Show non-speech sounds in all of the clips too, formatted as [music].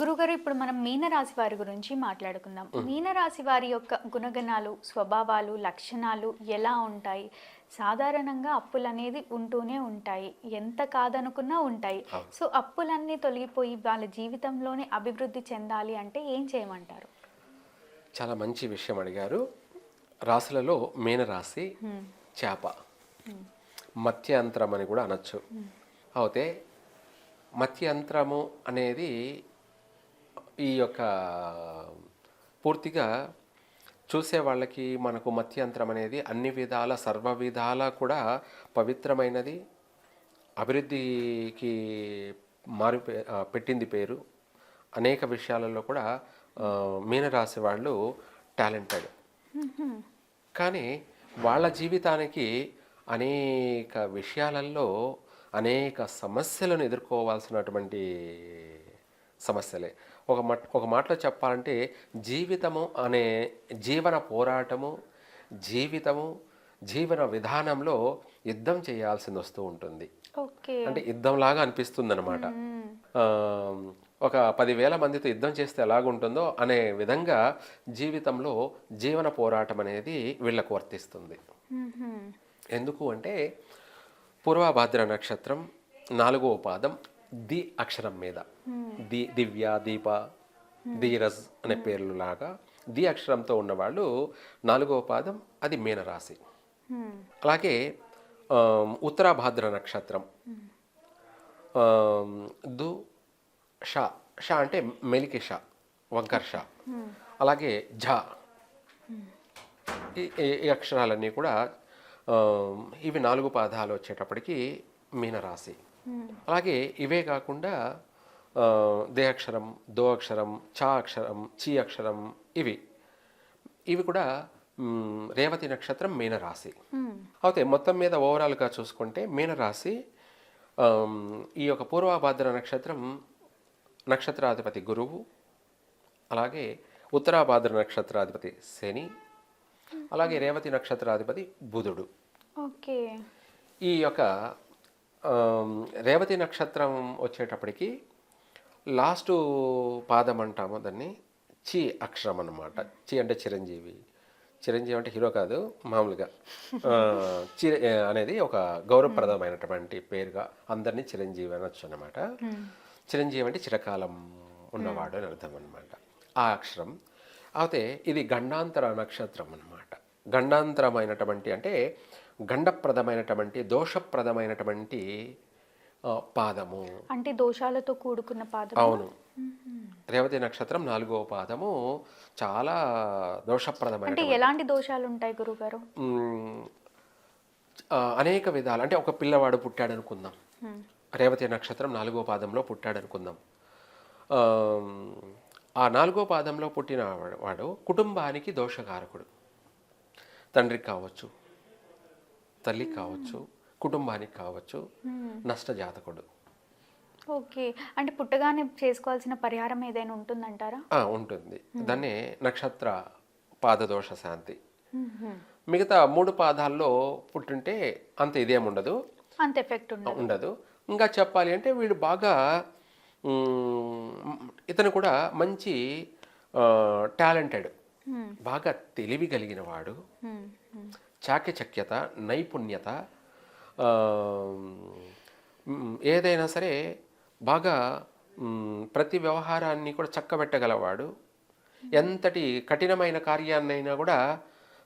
గురుగారు ఇప్పుడు మనం మీనరాశి వారి గురించి మాట్లాడుకుందాం. మీనరాశి వారి యొక్క గుణగణాలు స్వభావాలు లక్షణాలు ఎలా ఉంటాయి? సాధారణంగా అప్పులు అనేది ఉంటూనే ఉంటాయి. ఎంత కాదనుకున్నా ఉంటాయి. సో అప్పులన్నీ తొలగిపోయి వాళ్ళ జీవితంలోనే అభివృద్ధి చెందాలి అంటే ఏం చేయమంటారు? చాలా మంచి విషయం అడిగారు. రాశులలో మీనరాశి చేప. మత్యంతరం అని కూడా అనొచ్చు. అయితే మత్యంతరము అనేది ఈ యొక్క పూర్తిగా చూసే వాళ్ళకి మనకు మత్యంతరం అనేది అన్ని విధాల సర్వ విధాల కూడా పవిత్రమైనది. అభివృద్ధికి మారి పెట్టింది పేరు. అనేక విషయాలలో కూడా మీనరాశి వాళ్ళు టాలెంటెడ్. కానీ వాళ్ళ జీవితానికి అనేక విషయాలలో అనేక సమస్యలను ఎదుర్కోవాల్సినటువంటి సమస్యలే. ఒక మట్ ఒక మాటలో చెప్పాలంటే జీవితము అనే జీవన పోరాటము జీవితము జీవన విధానంలో యుద్ధం చేయాల్సింది వస్తూ ఉంటుంది. అంటే యుద్ధంలాగా అనిపిస్తుంది అనమాట ఒక పదివేల మందితో యుద్ధం చేస్తే ఎలాగుంటుందో అనే విధంగా జీవితంలో జీవన పోరాటం అనేది వీళ్ళకు వర్తిస్తుంది. ఎందుకు అంటే పూర్వభాద్ర నక్షత్రం నాలుగవ పాదం ది అక్షరం మీద. ది దివ్య దీప ధీరజ్ అనే పేర్లు లాగా ది అక్షరంతో ఉన్నవాళ్ళు నాలుగవ పాదం అది మీనరాశి. అలాగే ఉత్తరాభాద్ర నక్షత్రం. దు షా. షా అంటే మెలికి షా వంకర్ షా. అలాగే ఝా. ఈ అక్షరాలన్నీ కూడా ఇవి నాలుగు పాదాలు వచ్చేటప్పటికి మీనరాశి. అలాగే ఇవే కాకుండా దే అక్షరం దో అక్షరం చా అక్షరం చి అక్షరం ఇవి. ఇవి కూడా రేవతి నక్షత్రం మీనరాశి. అయితే మొత్తం మీద ఓవరాల్గా చూసుకుంటే మీనరాశి ఈ యొక్క పూర్వభాద్ర నక్షత్రం నక్షత్రాధిపతి గురువు అలాగే ఉత్తరాభాద్ర నక్షత్రాధిపతి శని అలాగే రేవతి నక్షత్రాధిపతి బుధుడు. ఓకే. ఈ యొక్క రేవతి నక్షత్రం వచ్చేటప్పటికి లాస్ట్ పాదం అంటాము దాన్ని. చి అక్షరం అన్నమాట. చి అంటే చిరంజీవి. చిరంజీవి అంటే హీరో కాదు మామూలుగా. చిర అనేది ఒక గౌరవప్రదమైనటువంటి పేరుగా అందరినీ చిరంజీవి అనొచ్చు అనమాట చిరంజీవి అంటే చిరకాలం ఉన్నవాడు అని అర్థం అనమాట ఆ అక్షరం. అయితే ఇది గండాంతర నక్షత్రం అన్నమాట. గండాంతరమైనటువంటి అంటే గండప్రదమైనటువంటి దోషప్రదమైనటువంటి పాదము. అంటే దోషాలతో కూడుకున్న పాదం అవును. రేవతి నక్షత్రం నాలుగో పాదము చాలా దోషప్రదమైన అంటే ఎలాంటి దోషాలు ఉంటాయి గురుగారు అనేక విధాలు. అంటే ఒక పిల్లవాడు పుట్టాడు అనుకుందాం రేవతి నక్షత్రం నాలుగో పాదంలో పుట్టాడు అనుకుందాం ఆ, నాలుగో పాదంలో పుట్టిన వాడు- వాడు కుటుంబానికి దోషకారకుడు. తండ్రికి కావచ్చు. తల్లికి కావచ్చు కుటుంబానికి కావచ్చు నష్టజాతకుడు. ఓకే. అంటే పుట్టగానే చేసుకోవాల్సిన పరిహారం ఏదైనా ఉంటుందంటారా? ఉంటుంది. దాన్నే నక్షత్ర పాదదోష శాంతి. మిగతా మూడు పాదాల్లో పుట్టుంటే అంత ఇదేం ఉండదు. అంత ఎఫెక్ట్ ఉండదు. ఇంకా చెప్పాలి అంటే వీడు బాగా ఇతను కూడా మంచి టాలెంటెడ్. Hmm. బాగా తెలివి కలిగిన వాడు. Hmm. Hmm. చాకచక్యత నైపుణ్యత ఏదైనా సరే బాగా ప్రతి వ్యవహారాన్ని కూడా చక్కబెట్టగలవాడు. ఎంతటి కఠినమైన కార్యాన్నైనా కూడా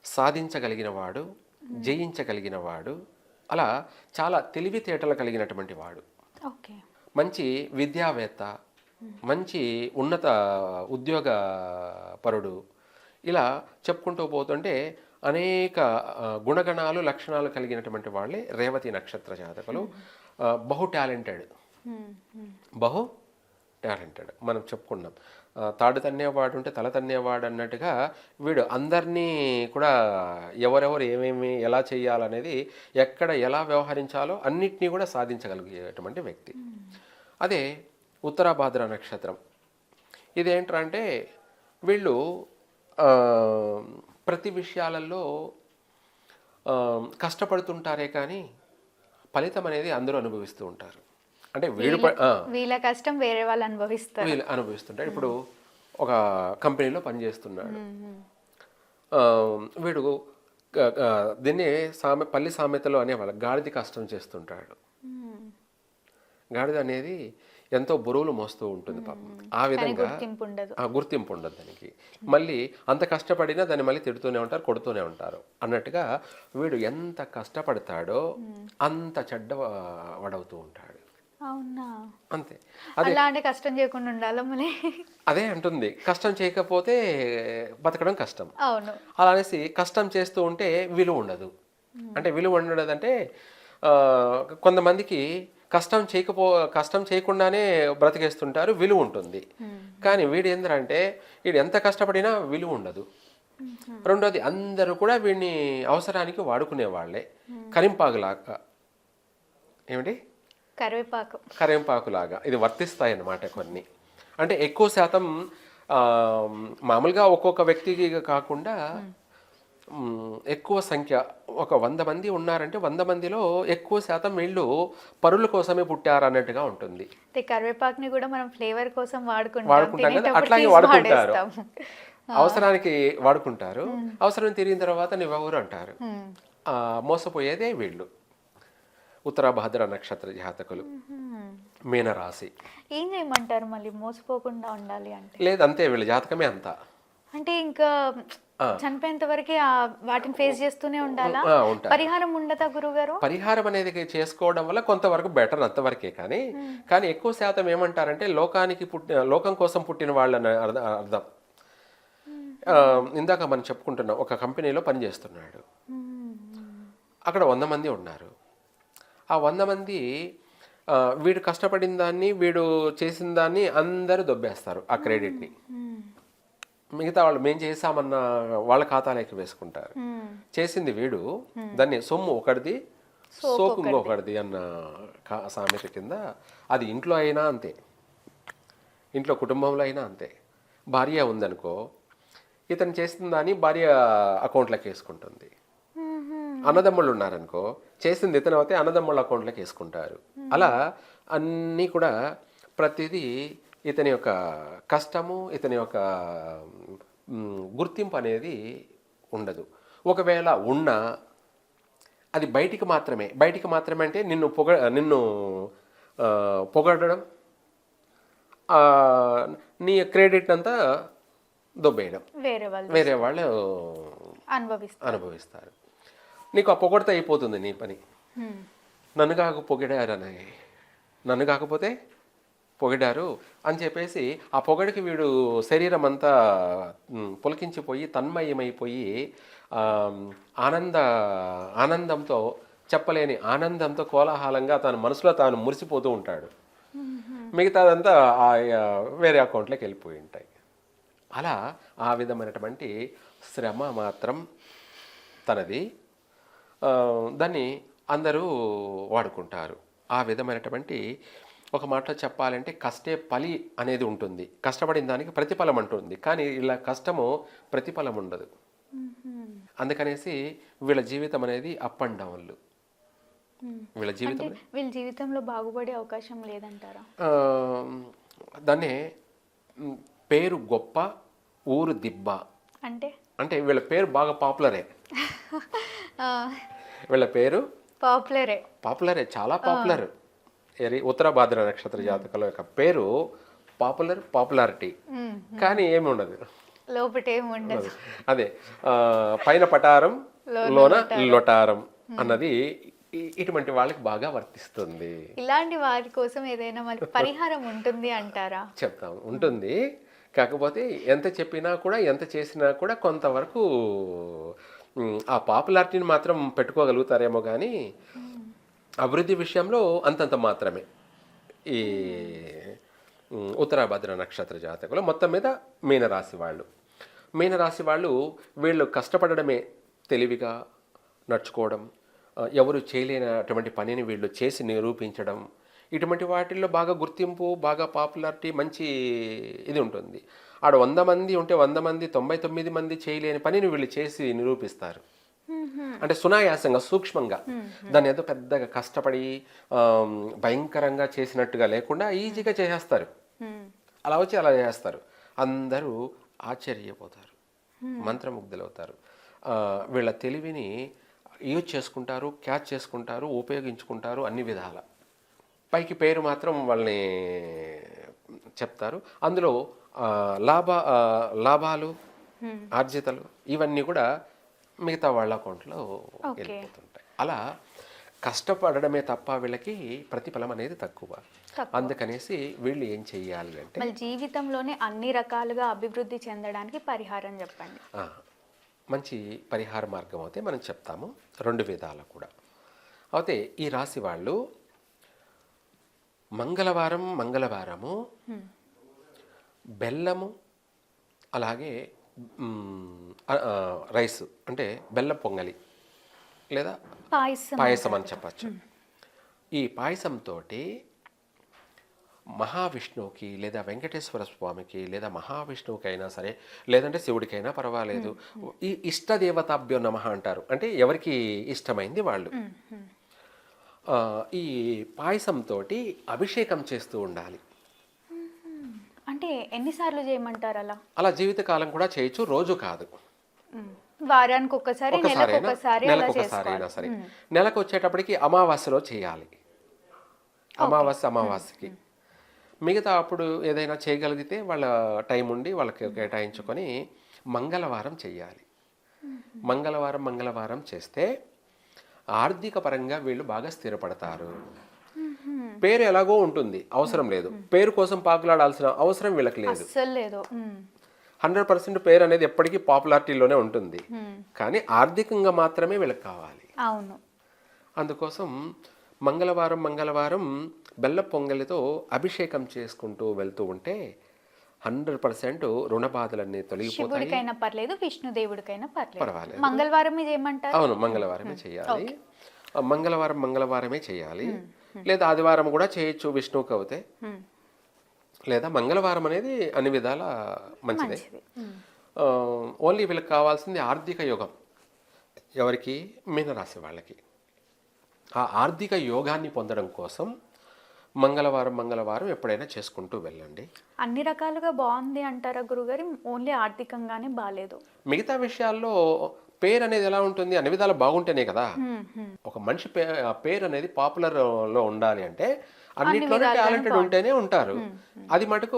సాధించగలిగిన వాడు జయించగలిగిన వాడు అలా చాలా తెలివితేటలు కలిగినటువంటి వాడు. ఓకే. మంచి విద్యావేత్త మంచి ఉన్నత ఉద్యోగ పరుడు. ఇలా చెప్పుకుంటూ పోతుంటే అనేక గుణగణాలు లక్షణాలు కలిగినటువంటి వాళ్ళే రేవతి నక్షత్ర జాతకులు. బహు టాలెంటెడ్. Hmm. Hmm. బహు టాలెంటెడ్. మనం చెప్పుకున్నాం తాడు తన్నేవాడు ఉంటే తల తన్నేవాడు అన్నట్టుగా వీడు అందరినీ కూడా ఎవరెవరు ఏమేమి ఎలా చేయాలనేది ఎక్కడ ఎలా వ్యవహరించాలో అన్నిటినీ కూడా సాధించగలిగేటువంటి వ్యక్తి. అదే ఉత్తరాభాద్ర నక్షత్రం. ఇదేంట్రా అంటే వీళ్ళు ప్రతి విషయాలలో కష్టపడుతుంటారే కానీ ఫలితం అనేది అందరూ అనుభవిస్తూ ఉంటారు. అంటే ఆ, వీళ్ళ కష్టం వేరే వాళ్ళు అనుభవిస్తారు. వీళ్ళు అనుభవిస్తుంటాడు ఇప్పుడు ఒక కంపెనీలో పనిచేస్తున్నాడు. వీడు దీన్ని సామె పల్లి సామెతలో అనేవాళ్ళు గాడిద కష్టం చేస్తుంటాడు. గాడిద అనేది ఎంతో బరువులు మోస్తూ ఉంటుంది పాపం. ఆ విధంగా గుర్తింపు ఉండదు ఆ గుర్తింపు ఉండదు దానికి. మళ్ళీ అంత కష్టపడినా దాన్ని మళ్ళీ తిడుతూనే ఉంటారు కొడుతూనే ఉంటారు. అన్నట్టుగా వీడు ఎంత కష్టపడతాడో అంత చెడ్డ వాడవుతూ ఉంటాడు. అవునా? అంతే. అదే అలా అంటే కష్టం చేయకుండా ఉండాలా అదే అంటుంది. కష్టం చేయకపోతే బతకడం కష్టం. అవును. అలా అనేసి కష్టం చేస్తూ ఉంటే విలువ ఉండదు. అంటే విలువ ఉండదంటే ఆ, కొంతమందికి కష్టం చేయకపో కష్టం చేయకుండానే బ్రతికేస్తుంటారు విలువ ఉంటుంది. కానీ వీడు ఏంటంటే వీడు ఎంత కష్టపడినా విలువ ఉండదు. రెండోది అందరూ కూడా వీడిని అవసరానికి వాడుకునే వాళ్ళే. కరింపాగులాగా ఏమిటి? కరివేపాకు. కరేంపాకులాగా ఇది వర్తిస్తాయి అన్నమాట కొన్ని. అంటే ఎక్కువ శాతం మామూలుగా ఒక్కొక్క వ్యక్తికి కాకుండా ఎక్కువ సంఖ్య. ఒక వంద మంది ఉన్నారంటే వంద మందిలో ఎక్కువ శాతం వీళ్ళు పరుల కోసమే పుట్టారు అన్నట్టుగా ఉంటుంది. కరివేపాకుని కూడా మనం ఫ్లేవర్ కోసం వాడుకుంటాం. వాడుకుంటాం కదా? అట్లాగే వాడుకుంటారు. అవసరానికి వాడుకుంటారు. అవసరం తిరిగిన తర్వాత నువ్వెవరు అంటారు. మోసపోయేదే వీళ్ళు. ఉత్తరాభాద్ర నక్షత్ర జాతకులు. మీనరాశి. ఏం చేయమంటారు మళ్ళీ? మోసపోకుండా ఉండాలి అంటే? లేదంతే వీళ్ళ జాతకమే అంతా. అంటే ఇంకా. చనిపోయేంత వరకు వాటిని ఫేస్ చేస్తూనే ఉండాలా? పరిహారం ఉండదా గురుగారు పరిహారం అనేది చేసుకోవడం వల్ల కొంతవరకు బెటర్ అంతవరకే కానీ కానీ ఎక్కువ శాతం ఏమంటారంటే లోకానికి పుట్టిన లోకం కోసం పుట్టిన వాళ్ళని అర్థ- ఇందాక మనం చెప్పుకుంటున్నాం ఒక కంపెనీలో పనిచేస్తున్నాడు అక్కడ వంద మంది ఉన్నారు. ఆ వంద మంది వీడు కష్టపడిన దాన్ని వీడు చేసిన దాన్ని అందరూ దొబ్బేస్తారు ఆ క్రెడిట్ని మిగతా వాళ్ళు మేం చేసామన్న వాళ్ళ ఖాతాలోకి వేసుకుంటారు. చేసింది వీడు. దాన్ని సొమ్ము ఒకటిది సోకు ఇంకొకటిది అన్న సామెత కింద అది ఇంట్లో అయినా అంతే. ఇంట్లో కుటుంబంలో అయినా అంతే. భార్య ఉందనుకో ఇతను చేసిన దాన్ని భార్య అకౌంట్లోకి వేసుకుంటుంది. అన్నదమ్ముళ్ళు ఉన్నారనుకో చేసింది ఇతను అయితే అన్నదమ్ముళ్ళ అకౌంట్లోకి వేసుకుంటారు. అలా అన్నీ కూడా ప్రతిదీ ఇతని యొక్క కష్టము ఇతని యొక్క గుర్తింపు అనేది ఉండదు. ఒకవేళ ఉన్నా అది బయటికి మాత్రమే. బయటికి మాత్రమే అంటే నిన్ను పొగ నిన్ను పొగడడం నీ క్రెడిట్ అంతా దొబ్బేయడం. వేరే వాళ్ళు వేరే వాళ్ళు అనుభవిస్తారు. అనుభవిస్తారు. నీకు ఆ పొగడత అయిపోతుంది నీ పని. నన్ను కాక పొగిడారని. నన్ను కాకపోతే పొగిడారు అని చెప్పేసి ఆ పొగడికి వీడు శరీరం అంతా పులకించిపోయి తన్మయమైపోయి ఆనంద ఆనందంతో చెప్పలేని ఆనందంతో కోలాహలంగా తన మనసులో తాను మురిసిపోతూ ఉంటాడు. మిగతాదంతా వేరే అకౌంట్లోకి వెళ్ళిపోయి ఉంటాయి. అలా ఆ విధమైనటువంటి శ్రమ మాత్రం తనది. దాన్ని అందరూ వాడుకుంటారు. ఆ విధమైనటువంటి ఒక మాటలో చెప్పాలంటే కష్టే ఫలి అనేది ఉంటుంది. కష్టపడిన దానికి ప్రతిఫలం అంటుంది. కానీ ఇలా కష్టము ప్రతిఫలం ఉండదు. అందుకనేసి వీళ్ళ జీవితం అనేది అప్ అండ్ డౌన్లు. వీళ్ళ జీవితం వీళ్ళ జీవితంలో బాగుపడే అవకాశం లేదంటారా? దాన్నే పేరు గొప్ప ఊరు దిబ్బ. అంటే? అంటే వీళ్ళ పేరు బాగా పాపులరే. [laughs] వీళ్ళ పేరు? పాపులరే. పాపులరే చాలా పాపులర్. ఏరి ఉత్తరాభాద్ర నక్షత్ర జాతకుల యొక్క పేరు పాపులర్ పాపులారిటీ. కానీ ఏమి ఉండదు. లోపటేం ఉండదు. అదే పైన పటారం లోన లొటారం. అన్నది ఇటువంటి వాళ్ళకి బాగా వర్తిస్తుంది. ఇలాంటి వారి కోసం ఏదైనా మరి పరిహారం ఉంటుంది అంటారా? చెప్తాం. ఉంటుంది. కాకపోతే ఎంత చెప్పినా కూడా ఎంత చేసినా కూడా కొంతవరకు ఆ పాపులారిటీని మాత్రం పెట్టుకోగలుగుతారేమో కానీ అభివృద్ధి విషయంలో అంతంత మాత్రమే. ఈ ఉత్తరాభద్ర నక్షత్ర జాతకులు మొత్తం మీద మీనరాశి వాళ్ళు. మీనరాశి వాళ్ళు వీళ్ళు కష్టపడడమే తెలివిగా నడుచుకోవడం ఎవరు చేయలేనటువంటి పనిని వీళ్ళు చేసి నిరూపించడం ఇటువంటి వాటిల్లో బాగా గుర్తింపు బాగా పాపులారిటీ మంచి ఇది ఉంటుంది. ఆడ వంద మంది ఉంటే వంద మంది తొంభై తొమ్మిది మంది చేయలేని పనిని వీళ్ళు చేసి నిరూపిస్తారు. అంటే సునాయాసంగా సూక్ష్మంగా. దాన్ని ఏదో పెద్దగా కష్టపడి భయంకరంగా చేసినట్టుగా లేకుండా ఈజీగా చేసేస్తారు. అలా వచ్చి అలా చేస్తారు. అందరూ ఆశ్చర్యపోతారు. మంత్రముగ్ధులవుతారు. వీళ్ళ తెలివిని యూజ్ చేసుకుంటారు క్యాచ్ చేసుకుంటారు ఉపయోగించుకుంటారు అన్ని విధాల. పైకి పేరు మాత్రం వాళ్ళని చెప్తారు. అందులో లాభ లాభాలు ఆర్జితలు ఇవన్నీ కూడా మిగతా వాళ్ళ అకౌంట్లో వెళ్ళిపోతుంటాయి. అలా కష్టపడడమే తప్ప వీళ్ళకి ప్రతిఫలం అనేది తక్కువ. అందుకనేసి వీళ్ళు ఏం చెయ్యాలి అంటే జీవితంలోనే అన్ని రకాలుగా అభివృద్ధి చెందడానికి పరిహారం చెప్పండి. మంచి పరిహార మార్గం అయితే మనం చెప్తాము. రెండు విధాలు కూడా. అయితే ఈ రాశి వాళ్ళు మంగళవారం మంగళవారము బెల్లము అలాగే రైస్ అంటే బెల్లం పొంగలి లేదా పాయసం పాయసం అని చెప్పచ్చు. ఈ పాయసంతో మహావిష్ణువుకి లేదా వెంకటేశ్వర స్వామికి లేదా మహావిష్ణువుకి అయినా సరే లేదంటే శివుడికైనా పర్వాలేదు. ఈ ఇష్టదేవతాభ్యో నమ అంటారు. అంటే ఎవరికి ఇష్టమైంది వాళ్ళు. ఈ పాయసంతో అభిషేకం చేస్తూ ఉండాలి. అంటే ఎన్నిసార్లు చేయమంటారు అలా అలా జీవితకాలం కూడా చేయొచ్చు రోజు కాదు. వారానికి ఒకసారి చేసుకోవాలి అయినా సరే. నెలకు వచ్చేటప్పటికి అమావాస్యలో చేయాలి. అమావాస్య అమావాస్యకి. మిగతా అప్పుడు ఏదైనా చేయగలిగితే వాళ్ళ టైం ఉండి వాళ్ళకి కేటాయించుకొని మంగళవారం చేయాలి. మంగళవారం మంగళవారం చేస్తే ఆర్థిక పరంగా వీళ్ళు బాగా స్థిరపడతారు. పేరు ఎలాగో ఉంటుంది. అవసరం లేదు. పేరు కోసం పాకులాడాల్సిన అవసరం వీళ్ళకి లేదు. హండ్రెడ్ పర్సెంట్ పేరు అనేది ఎప్పటికీ పాపులారిటీలోనే ఉంటుంది. కానీ ఆర్థికంగా మాత్రమే వీళ్ళకి కావాలి. అవును. అందుకోసం మంగళవారం మంగళవారం బెల్ల పొంగలితో అభిషేకం చేసుకుంటూ వెళ్తూ ఉంటే హండ్రెడ్ పర్సెంట్ రుణ బాధలన్నీ తొలగిపోతాయి. పర్లేదు విష్ణుదేవుడికైనా పర్వాలేదు. మంగళవారం అవును మంగళవారమే చేయాలి. మంగళవారం మంగళవారమే చేయాలి. లేదా ఆదివారం కూడా చేయొచ్చు విష్ణువుకి అవుతే. లేదా మంగళవారం అనేది అన్ని విధాల మంచిదే. ఓన్లీ వీళ్ళకి కావాల్సింది ఆర్థిక యోగం. ఎవరికి? మీనరాశి వాళ్ళకి. ఆ ఆర్థిక యోగాన్ని పొందడం కోసం మంగళవారం మంగళవారం ఎప్పుడైనా చేసుకుంటూ వెళ్ళండి. అన్ని రకాలుగా బాగుంది అంటారా గురుగారు? ఓన్లీ ఆర్థికంగానే బాగాలేదు మిగతా విషయాల్లో పేరు అనేది ఎలా ఉంటుంది? అన్ని విధాలు బాగుంటేనే కదా. ఒక మనిషి పేరు అనేది పాపులర్లో ఉండాలి అంటే అన్నిట్లోనే టాలెంటెడ్ ఉంటేనే ఉంటారు. అది మటుకు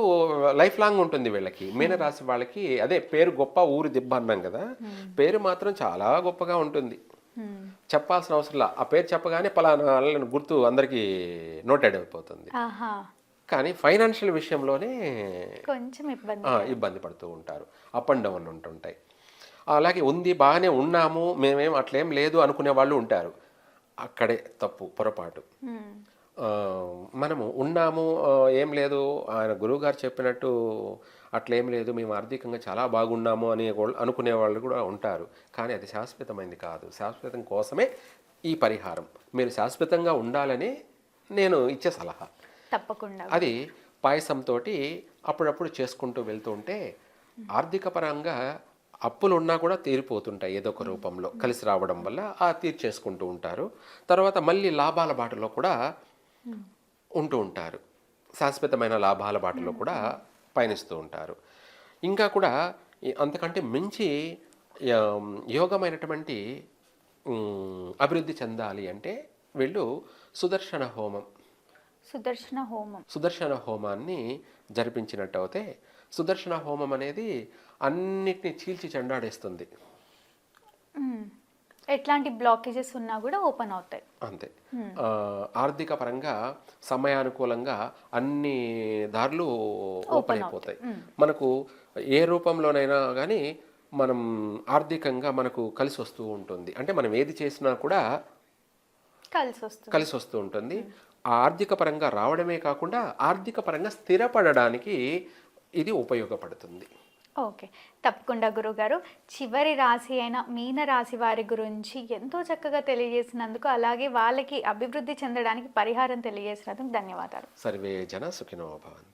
లైఫ్ లాంగ్ ఉంటుంది వీళ్ళకి. మీనరాశి వాళ్ళకి అదే పేరు గొప్ప ఊరు దిబ్బ అన్నాం కదా. పేరు మాత్రం చాలా గొప్పగా ఉంటుంది. చెప్పాల్సిన అవసరం ఆ పేరు చెప్పగానే పలానా గుర్తు అందరికీ నోటెడ్ అయిపోతుంది. కానీ ఫైనాన్షియల్ విషయంలోనే కొంచెం ఇబ్బంది పడుతూ ఉంటారు. అప్ అండ్ డౌన్ ఉంటుంటాయి. అలాగే ఉంది బాగానే ఉన్నాము మేమేం అట్లేం లేదు అనుకునే వాళ్ళు ఉంటారు. అక్కడే తప్పు పొరపాటు. ఆ, మనము ఉన్నాము ఏం లేదు ఆయన గురువుగారు చెప్పినట్టు అట్లేం లేదు మేము ఆర్థికంగా చాలా బాగున్నాము అనే అనుకునే వాళ్ళు కూడా ఉంటారు. కానీ అది శాశ్వతమైంది కాదు. శాశ్వతం కోసమే ఈ పరిహారం. మీరు శాశ్వతంగా ఉండాలని నేను ఇచ్చే సలహా. తప్పకుండా. అది పాయసంతో అప్పుడప్పుడు చేసుకుంటూ వెళ్తూ ఉంటే ఆర్థిక పరంగా అప్పులు ఉన్నా కూడా తీరిపోతుంటాయి ఏదో ఒక రూపంలో కలిసి రావడం వల్ల ఆ తీర్చేసుకుంటూ ఉంటారు. తర్వాత మళ్ళీ లాభాల బాటలో కూడా ఉంటూ ఉంటారు. శాశ్వతమైన లాభాల బాటలో కూడా పయనిస్తూ ఉంటారు. ఇంకా కూడా అంతకంటే మించి యోగమైనటువంటి అభివృద్ధి చెందాలి అంటే వీళ్ళు సుదర్శన హోమం. సుదర్శన హోమం. సుదర్శన హోమాన్ని జరిపించినట్టు అయితే సుదర్శన హోమం అనేది అన్నిటిని చీల్చి చెండాడేస్తుంది. ఎట్లాంటి బ్లాకేజెస్ ఉన్నా కూడా ఓపెన్ అవుతాయి. అంతే. ఆర్థిక పరంగా సమయానుకూలంగా అన్ని దారులు ఓపెన్ అయిపోతాయి. మనకు ఏ రూపంలోనైనా కానీ మనం ఆర్థికంగా మనకు కలిసి వస్తూ ఉంటుంది. అంటే మనం ఏది చేసినా కూడా కలిసి వస్తుంది. కలిసి వస్తూ ఉంటుంది. ఆ ఆర్థిక పరంగా రావడమే కాకుండా ఆర్థిక పరంగా స్థిరపడడానికి ఇది ఉపయోగపడుతుంది. ఓకే. తప్పకుండా గురుగారు. చివరి రాశి అయిన మీన రాశి వారి గురించి ఎంతో చక్కగా తెలియజేసినందుకు అలాగే వాళ్ళకి అభివృద్ధి చెందడానికి పరిహారం తెలియజేసినందుకు ధన్యవాదాలు. సర్వే జన సుఖినో భవంతు.